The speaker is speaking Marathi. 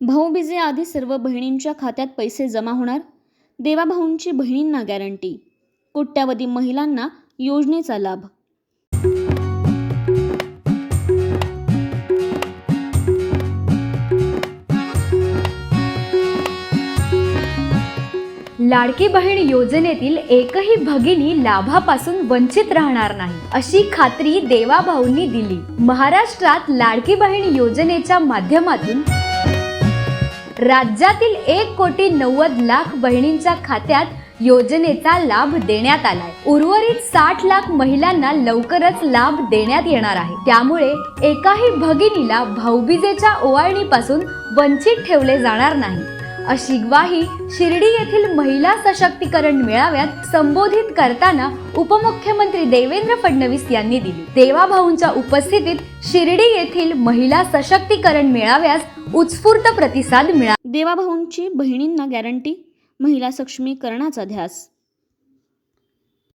भाऊबीजेआधी सर्व बहिणींच्या खात्यात पैसे जमा होणार? देवाभाऊंची बहिणींना गॅरंटी. कोट्यावधी महिलांना योजनेचा लाभ. लाडकी बहीण योजनेतील एकही भगिनी लाभापासून वंचित राहणार नाही अशी खात्री देवाभाऊंनी दिली. महाराष्ट्रात लाडकी बहीण योजनेच्या माध्यमातून राज्यातील एक कोटी नव्वद लाख बहिणींच्या खात्यात योजनेचा लाभ देण्यात आलाय. उर्वरित साठ लाख महिलांना लवकरच लाभ देण्यात येणार आहे. त्यामुळे एकाही भगिनीला भाऊबीजेच्या ओवाळणीपासून वंचित ठेवले जाणार नाही. अशी ग्वाही शिर्डी येथील महिला सशक्तीकरण मेळाव्यात संबोधित करताना उपमुख्यमंत्री देवेंद्र फडणवीस यांनी दिली. देवाभाऊंच्या उपस्थितीत शिर्डी येथील महिला सशक्तीकरण मेळाव्यास उत्स्फूर्त प्रतिसाद मिळाला. देवाभाऊंची बहिणींना गॅरंटी महिला सक्षमीकरणाचा ध्यास.